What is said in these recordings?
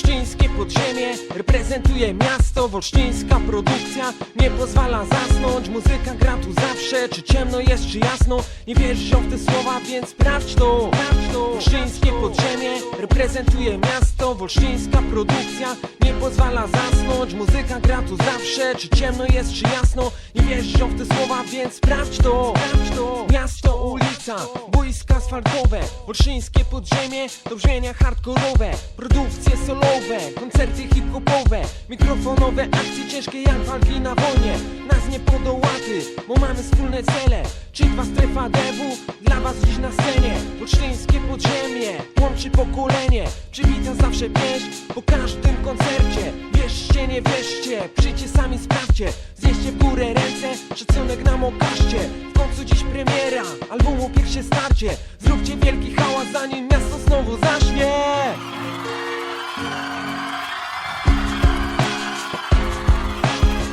Olsztyńskie podziemie reprezentuje miasto. Wolsztyńska produkcja nie pozwala zasnąć. Muzyka gra tu zawsze, czy ciemno jest, czy jasno. Nie wierzysz w te słowa, więc sprawdź to. Wolsztyńskie podziemie reprezentuje miasto. Wolsztyńska produkcja nie pozwala zasnąć. Muzyka gra tu zawsze, czy ciemno jest, czy jasno. Nie wierzysz w te słowa, więc sprawdź to. Miasto, ulica, asfaltowe Olszyńskie podziemie to brzmienia hardkorowe Produkcje solowe, koncerty hip-hopowe Mikrofonowe akcje ciężkie jak walki na wojnie. Nas nie podołaty, bo mamy wspólne cele. Czytwa strefa dewu, dla was dziś na scenie? Olsztyńskie podziemie, łączy pokolenie. Przywita zawsze pieśń po każdym koncercie. Wierzcie, nie wierzcie, przyjdźcie sami sprawdźcie. Znieście w górę ręce, szacunek nam okażcie. W końcu dziś premiera, albumu pierwsze starcie Zróbcie wielki hałas zanim miasto znowu zaśnie.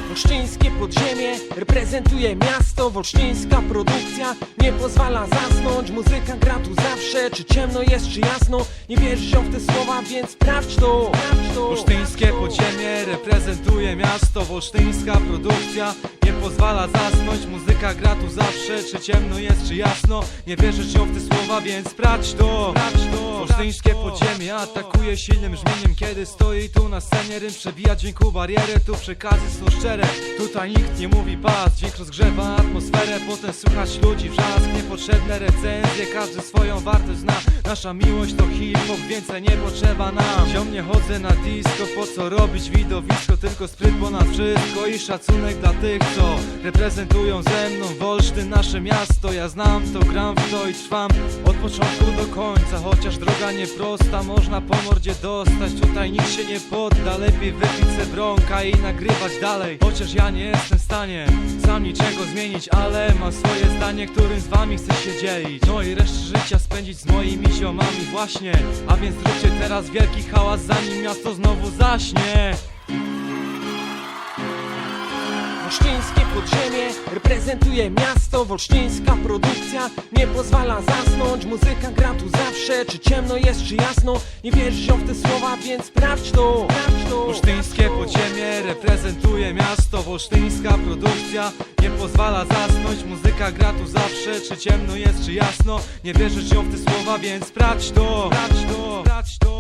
Wolsztyńskie podziemie reprezentuje miasto. Wolsztyńska produkcja nie pozwala zasnąć. Muzyka gra tu zawsze, czy ciemno jest, czy jasno. Nie wierzysz w te słowa, więc sprawdź to. Wolsztyńskie podziemie reprezentuje miasto. Wolsztyńska produkcja pozwala zasnąć. Muzyka gra tu zawsze, czy ciemno jest, czy jasno. Nie wierzysz ją w te słowa, więc sprawdź to. Wolsztyńskie podziemie atakuje silnym brzmieniem. Kiedy stoi tu na scenie rym przebija dźwięku barierę. Tu przekazy są szczere, tutaj nikt nie mówi pas. Dźwięk rozgrzewa atmosferę, potem słuchać ludzi wrzask Niepotrzebne recenzje, każdy swoją wartość zna. Nasza miłość to hip-hop, więcej nie potrzeba nam. Ziom nie chodzę na disco, po co robić widowisko? Tylko spryt ponad wszystko i szacunek dla tych, co reprezentują ze mną Wolsztyn, nasze miasto, ja znam to, gram w to i trwam Od początku do końca, chociaż droga nieprosta Można po mordzie dostać, tutaj nikt się nie podda Lepiej wypić se bronka i nagrywać dalej. Chociaż ja nie jestem w stanie sam niczego zmienić Ale mam swoje zdanie, którym z wami chcę się dzielić. No i resztę życia spędzić z moimi ziomami właśnie. A więc zróbcie teraz wielki hałas zanim miasto znowu zaśnie podziemie reprezentuje miasto Wolsztyńska produkcja. Nie pozwala zasnąć Muzyka gra tu zawsze, czy ciemno jest, czy jasno? Nie wierzysz w te słowa, więc sprawdź to. Wolsztyńskie podziemie reprezentuje miasto. Wolsztyńska produkcja nie pozwala zasnąć Muzyka gra tu zawsze, czy ciemno jest, czy jasno? Nie wierzysz ją w te słowa, więc sprawdź Sprawdź to, sprawdź to, sprawdź to